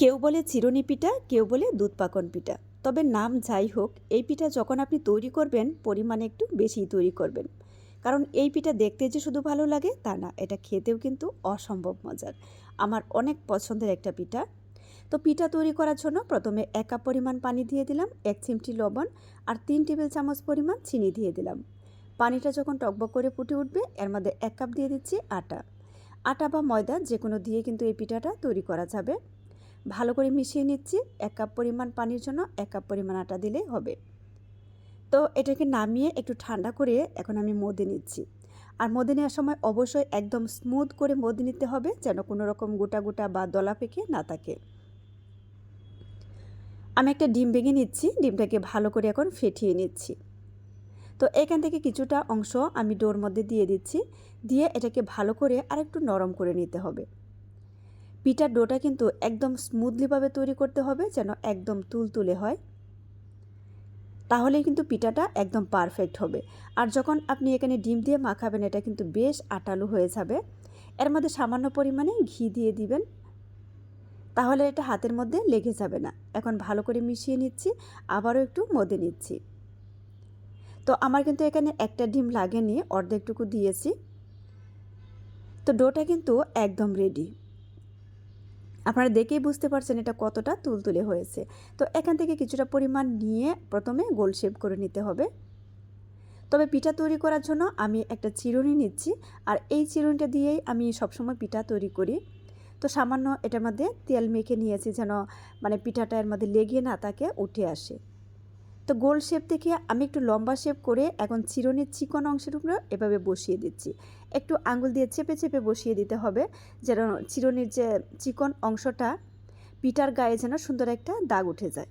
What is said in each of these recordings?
কেউ বলে চিরুনি পিঠা, কেউ বলে দুধ পাকন পিঠা। তবে নাম যাই হোক, এই পিঠা যখন আপনি তৈরি করবেন, পরিমাণে একটু বেশি তৈরি করবেন। কারণ এই পিঠা দেখতে যে শুধু ভালো লাগে, তা না, এটা খেতেও কিন্তু অসম্ভব মজার। আমার অনেক পছন্দের একটা পিঠা। তো পিঠা তৈরি করার জন্য প্রথমে এক কাপ পরিমাণ পানি দিয়ে দিলাম, এক চিমটি লবণ আর তিন টেবিল চামচ পরিমাণ চিনি দিয়ে দিলাম। পানিটা যখন টকবক করে ফুটে উঠবে, এর মধ্যে এক কাপ দিয়ে দিচ্ছি আটা। আটা বা ময়দা যে কোনো দিয়ে কিন্তু এই পিঠাটা তৈরি করা যাবে। ভালো করে মিশিয়ে নিচ্ছি। এক কাপ পরিমাণ পানির জন্য এক কাপ পরিমাণ আটা দিলেই হবে। তো এটাকে নামিয়ে একটু ঠান্ডা করে এখন আমি মদে নিচ্ছি। আর মদে নেওয়ার সময় অবশ্যই একদম স্মুথ করে মদে নিতে হবে যেন কোনো রকম গোটা গোটা বা দলা পেকে না থাকে। আমি একটা ডিম ভেঙে নিচ্ছি, ডিমটাকে ভালো করে এখন ফেটিয়ে নিচ্ছি। তো এখান থেকে কিছুটা অংশ আমি ডোর মধ্যে দিয়ে দিচ্ছি। দিয়ে এটাকে ভালো করে আরেকটু নরম করে নিতে হবে। পিঠার ডোটা কিন্তু একদম স্মুথলিভাবে তৈরি করতে হবে, যেন একদম তুলতুলে হয়। তাহলেই কিন্তু পিঠাটা একদম পারফেক্ট হবে। আর যখন আপনি এখানে ডিম দিয়ে মাখাবেন, এটা কিন্তু বেশ আটালু হয়ে যাবে। এর মধ্যে সামান্য পরিমাণে ঘি দিয়ে দিবেন। তাহলে এটা হাতের মধ্যে লেগে যাবে না। এখন ভালো করে মিশিয়ে নিচ্ছি, আবারও একটু মদে নিচ্ছি। তো আমার কিন্তু এখানে একটা ডিম লাগেনি, অর্ধেকটুকু দিয়েছি। তো ডোটা কিন্তু একদম রেডি আপনারা দেখেই বুঝতে পারছেন এটা কতটা তুলতুলে হয়েছে। তো এখান থেকে কিছুটা পরিমাণ নিয়ে প্রথমে গোল শেপ করে নিতে হবে। তবে পিঠা তৈরি করার জন্য আমি একটা চিরুনি নিচ্ছি আর এই চিরুনিটা দিয়েই আমি সবসময় পিঠা তৈরি করি। তো সামান্য এটার মধ্যে তেল মেখে নিয়েছি যেন মানে পিঠাটা এর মধ্যে লেগে না তাকে উঠে আসে। তো গোল শেপ থেকে আমি একটু লম্বা শেপ করে এখন চিরনির চিকন অংশের উপরে এভাবে বসিয়ে দিচ্ছি। একটু আঙুল দিয়ে চেপে চেপে বসিয়ে দিতে হবে যেন চিরনির যে চিকন অংশটা পিটার গায়ে যেন সুন্দর একটা দাগ উঠে যায়।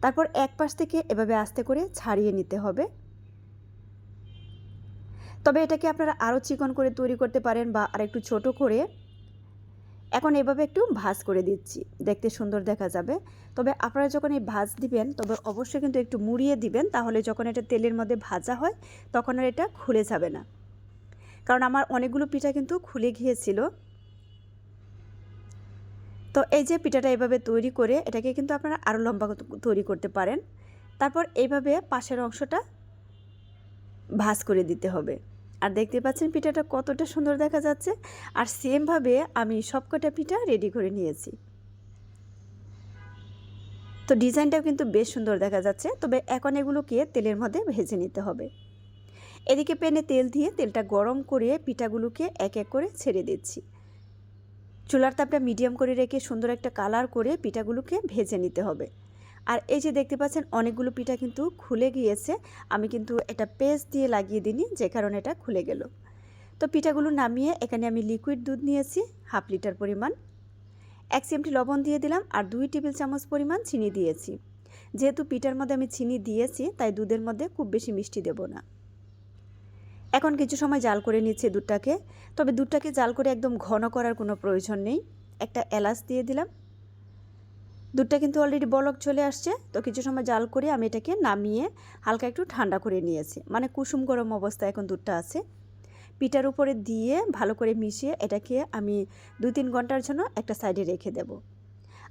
তারপর এক পাশ থেকে এভাবে আস্তে করে ছাড়িয়ে নিতে হবে। তবে এটাকে আপনারা আরও চিকন করে তৈরি করতে পারেন বা আর একটু ছোট করে এখন এভাবে একটু ভাজ করে দিচ্ছি। দেখতে সুন্দর দেখা যাবে। তবে আপনারা যখন এই ভাজ দিবেন, তবে অবশ্যই কিন্তু একটু মুড়িয়ে দিবেন, তাহলে যখন এটা তেলের মধ্যে ভাজা হয়, তখন আর এটা খুলে যাবে না। কারণ আমার অনেকগুলো পিঠা কিন্তু খুলে গিয়েছিল। তো এই যে পিঠাটা এভাবে তৈরি করে, এটাকে কিন্তু আপনারা আরও লম্বা তৈরি করতে পারেন। তারপর এইভাবে পাশের অংশটা ভাজ করে দিতে হবে। আর দেখতে পাচ্ছেন পিঠাটা কতটা সুন্দর দেখা যাচ্ছে। আর সেমভাবে আমি সবকটা পিঠা রেডি করে নিয়েছি। তো ডিজাইনটাও কিন্তু বেশ সুন্দর দেখা যাচ্ছে। তবে এখন এগুলোকে তেলের মধ্যে ভেজে নিতে হবে। এদিকে প্যানে তেল দিয়ে তেলটা গরম করে পিঠাগুলোকে এক এক করে ছেড়ে দিচ্ছি। চুলার তাপটা মিডিয়াম করে রেখে সুন্দর একটা কালার করে পিঠাগুলোকে ভেজে নিতে হবে। আর এই যে দেখতে পাচ্ছেন, অনেকগুলো পিঠা কিন্তু খুলে গিয়েছে। আমি কিন্তু এটা পেস্ট দিয়ে লাগিয়ে দিইনি, যে কারণে এটা খুলে গেল। তো পিঠাগুলো নামিয়ে এখানে আমি লিকুইড দুধ নিয়েছি, হাফ লিটার পরিমাণ। এক চিমটি লবণ দিয়ে দিলাম আর দুই টেবিল চামচ পরিমাণ চিনি দিয়েছি। যেহেতু পিঠার মধ্যে আমি চিনি দিয়েছি, তাই দুধের মধ্যে খুব বেশি মিষ্টি দেব না। এখন কিছু সময় জাল করে নিচ্ছে দুধটাকে। তবে দুধটাকে জাল করে একদম ঘন করার কোনো প্রয়োজন নেই। একটা এলাচ দিয়ে দিলাম। দুধটা কিন্তু অলরেডি বলক চলে আসছে। তো কিছু সময় জাল করে আমি এটাকে নামিয়ে হালকা একটু ঠান্ডা করে নিয়েছি। মানে কুসুম গরম অবস্থায় এখন দুধটা আছে। পিঠার উপরে দিয়ে ভালো করে মিশিয়ে এটাকে আমি দু তিন ঘণ্টার জন্য একটা সাইডে রেখে দেব।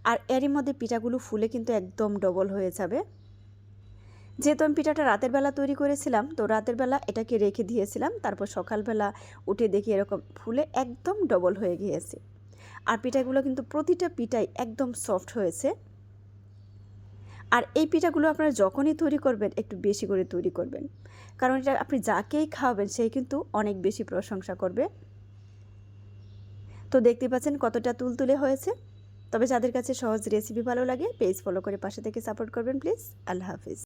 আর এরই মধ্যে পিঠাগুলো ফুলে কিন্তু একদম ডবল হয়ে যাবে। যেহেতু আমি পিঠাটা রাতের বেলা তৈরি করেছিলাম, তো রাতের বেলা এটাকে রেখে দিয়েছিলাম। তারপর সকালবেলা উঠে দেখি এরকম ফুলে একদম ডবল হয়ে গিয়েছে। আর পিঠাগুলো কিন্তু প্রতিটা পিঠাই একদম সফট হয়েছে। আর এই পিঠাগুলো আপনারা যখনই তৈরি করবেন, একটু বেশি করে তৈরি করবেন। কারণ এটা আপনি যাকেই খাওয়াবেন সেই কিন্তু অনেক বেশি প্রশংসা করবে। তো দেখতে পাচ্ছেন কতটা তুলতুলে হয়েছে। তবে যাদের কাছে সহজ রেসিপি ভালো লাগে পেজ ফলো করে পাশে থেকে সাপোর্ট করবেন প্লিজ আল্লাহ হাফিজ।